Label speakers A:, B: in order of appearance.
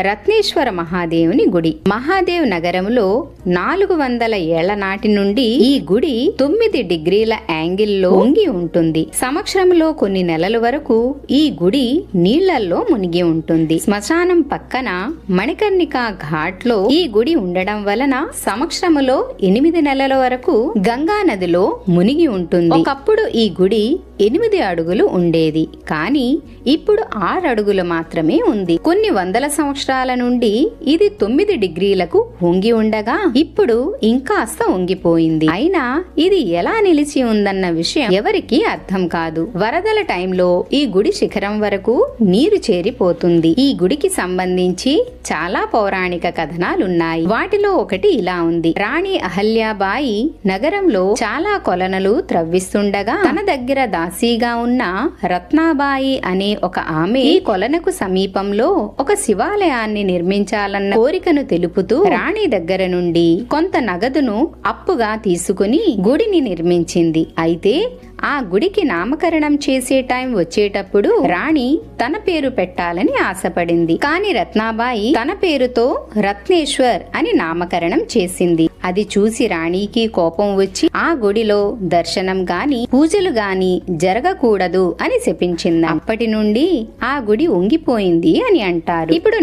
A: రత్నేశ్వర మహాదేవుని గుడి. మహాదేవ్ నగరంలో నాలుగు వందల ఏళ్ళ నాటి నుండి ఈ గుడి తొమ్మిది డిగ్రీల యాంగిల్లో ఉంగి ఉంటుంది. సంవత్సరంలో కొన్ని నెలల వరకు ఈ గుడి నీళ్ళల్లో మునిగి ఉంటుంది. శ్మశానం పక్కన మణికర్ణిక ఘాట్లో ఈ గుడి ఉండడం వలన సంవత్సరంలో ఎనిమిది నెలల వరకు గంగా నదిలో మునిగి ఉంటుంది. ఒకప్పుడు ఈ గుడి ఎనిమిది అడుగులు ఉండేది. కానీ ఇప్పుడు ఆరు అడుగులు మాత్రమే ఉంది. కొన్ని వంద వందల సంవత్సరాల నుండి ఇది తొమ్మిది డిగ్రీలకు వంగి ఉండగా ఇప్పుడు ఇంకాస్త వంగిపోయింది. అయినా ఇది ఎలా నిలిచి ఉందన్న విషయం ఎవరికీ అర్థం కాదు. వరదల టైంలో ఈ గుడి శిఖరం వరకు నీరు చేరిపోతుంది. ఈ గుడికి సంబంధించి చాలా పౌరాణిక కథనాలున్నాయి. వాటిలో ఒకటి ఇలా ఉంది. రాణి అహల్యాబాయి నగరంలో చాలా కొలనలు త్రవ్విస్తుండగా తన దగ్గర దాసీగా ఉన్న రత్నాబాయి అనే ఒక ఆమె ఈ కొలనకు సమీపంలో ఒక శివాలయాన్ని నిర్మించాలన్న కోరికను తెలుపుతూ రాణి దగ్గర నుండి కొంత నగదును అప్పుగా తీసుకుని గుడిని నిర్మించింది. అయితే ఆ గుడికి నామకరణం చేసే టైం వచ్చేటప్పుడు రాణి తన పేరు పెట్టాలని ఆశపడింది. కాని రత్నాబాయి తన పేరుతో రత్నేశ్వర్ అని నామకరణం చేసింది. అది చూసి రాణికి కోపం వచ్చి ఆ గుడిలో దర్శనం గాని పూజలు గాని జరగకూడదు అని శపించింది. అప్పటి నుండి ఆ గుడి ఉంగిపోయింది అని అంటారు. ఇప్పుడు